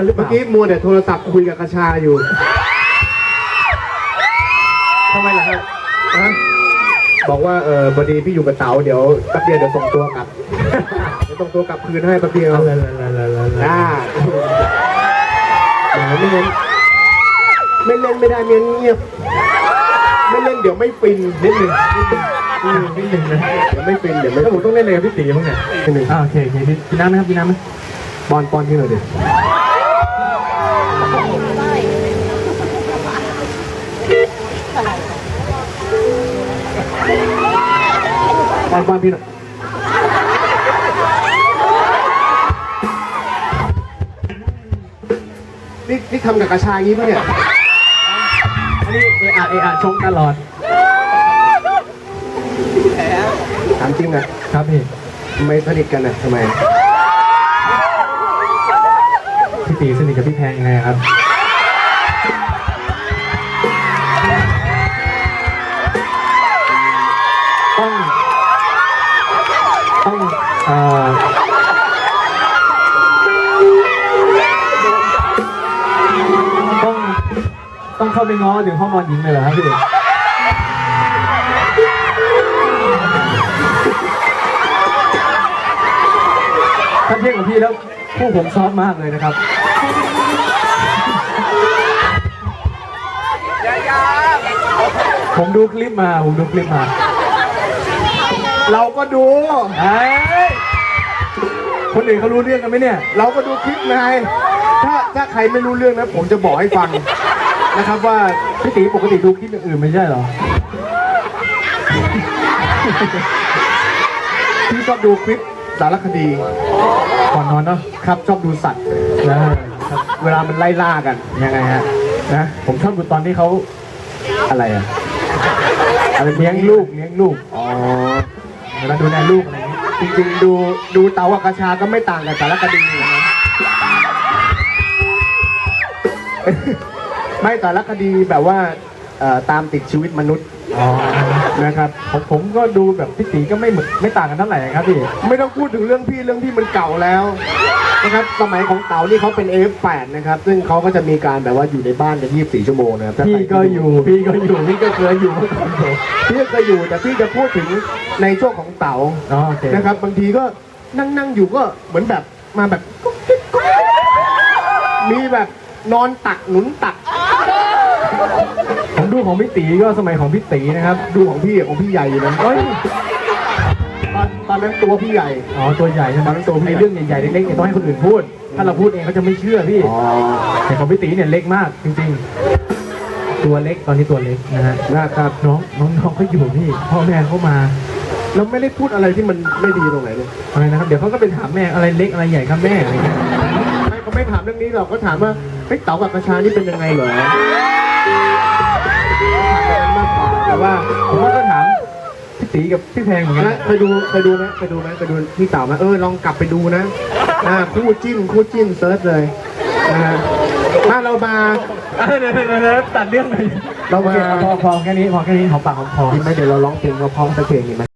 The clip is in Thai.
กันหรือเปเมื่อล่ากี้มัวแต่โทรศัพท์คุยกับกระชาอยู่ทำไมล่ะครับนะบอกว่าเออพอดีพี่อยู่กับเต๋าเดี๋ยวแป๊บเดียวเดี๋ยวส่งตัวกลับ เดี๋ยวส่งตัวกลับคืนให้แป๊บเดียวเอาเลยเลยเลยเลยเลยอ่าแหมไม่เล่นไม่เล่นไม่ได้เมียเงียบไม่เล่นเดี๋ยวไม่ฟินนิดหนึ่งอืมนิดหนึ่งนะเดี๋ยวไม่ฟินเดี๋ยวไม่แล้วผมต้องเล่นอะไรกับพี่ตีบ้างเนี่ยนิดหนึ่งอ่าโอเคโอเคพี่พี่น้ำไหมครับพี่น้ำไหมป้อนป้อนที่หน่อยดิ ป้อนป้อนพี่หน่อยนี่นี่ทำกับกระชายงี้ปะเนี่ย อันนี้เออะเออะชงตลอดถามจริงนะครับพี่ ทำไมสนิทกันนะทำไม พี่ ตีสนิทกับพี่แพงยังไงครับ ต้องต้องเอ่อต้องต้องเข้าไปง้อถึงห้องนอนหญิงเลยเหรอครับพี่ ถ้าเทียบกับพี่แล้ว พวกผมซอฟต์มากเลยนะครับผมดูคลิปมา ผมดูคลิปมา เราก็ดูเอ้ยคนอื่นเขารู้เรื่องกันไหมเนี่ย เราก็ดูคลิปนายถ้าถ้าใครไม่รู้เรื่องนะ ผมจะบอกให้ฟังนะครับว่าพี่ตีปกติดูคลิปอย่างอื่นไม่ใช่เหรอพี่ชอบดูคลิป สารคดีก่อนนอนเนาะครับชอบดูสัตว์นะเวลามันไล่ล่ากันยังไงฮะนะผมชอบดูตอนที่เขาอะไรอะอะไรเลี้ยงลูกเลี้ยงลูกอ๋อเวลาดูแลลูกอะไรอย่างนี้จริงๆดูดูเตากักระชาก็ไม่ต่างกับสารคดีนะไม่สารคดีแบบว่าตามติดชีวิตมนุษย์อ๋อ นะครับผมผมก็ดูแบบพี่ตีก็ไม่เหมือนไม่ต่างกันเท่าไหร่ครับพี่ไม่ต้องพูดถึงเรื่องพี่เรื่องพี่มันเก่าแล้วนะครับสมัยของเต๋านี่เขาเป็น F8 นะครับ ซึ่งเขาก็จะมีการแบบว่าอยู่ในบ้านกัน 24 ชั่วโมงนะครับถ้าพี่ใครก็อยู่พี่ก็อยู่พี่ก็เคยอยู่เมื่อก่อนผมพี่ก็เคยอยู่แต่พี่จะพูดถึงในช่วงของเต๋า อ๋อโอเคนะครับบางทีก็นั่งนั่งอยู่ก็เหมือนแบบมาแบบกุ๊กกิ๊กกุ๊กกิ๊กมีแบบนอนตักหนุนตักผม ดูของพี่ตีก็สมัยของพี่ตีนะครับ ดูของพี่อะของพี่ใหญ่อยู่นะเฮ้ยตอนตอนนั้นตัวพี่ใหญ่ อ๋อตัวใหญ่ใช่ไหมตอนนั้นตัวพี่ไอ้เรื่องใหญ่ๆเล็กๆเนี่ยต้องให้คนอื่นพูด ถ้าเราพูดเองเขาจะไม่เชื่อพี่ อ๋อแต่ของพี่ตีเนี่ยเล็กมากจริงๆ ตัวเล็กตอนนี้ตัวเล็กนะฮะนะครับน้องน้องน้องเขาอยู่พี่พ่อแม่เขามาเราไม่ได้พูดอะไรที่มันไม่ดีตรงไหนเลยอะไรนะครับ เดี๋ยวเขาก็ไปถามแม่อะไรเล็กอะไรใหญ่ครับแม่อะไรเงี้ยไม่เขาไม่ถามเรื่องนี้หรอกเขาถามว่าเฮ้ยเต๋ากับกระชานี่เป็นยังไงเหรอ พี่ตีกับพี่แพงเหมือนกันนะเคยดูเคยดูไหมเคยดูไหมเคยดูพี่เต๋าไหมเออลองกลับไปดูนะอ่าคู่จิ้นคู่จิ้นเซิร์ชเลยนะฮะถ้าเรามา เออเดี๋ยวเดี๋ยวเดี๋ยวตัดเรื่องเลยเราโอมาเคพอพอแค่นี้พอแค่นี้หอมปากหอมคอ ดีไหมเดี๋ยวเราร้องเพลงเพราะๆสักเพลงดีไหม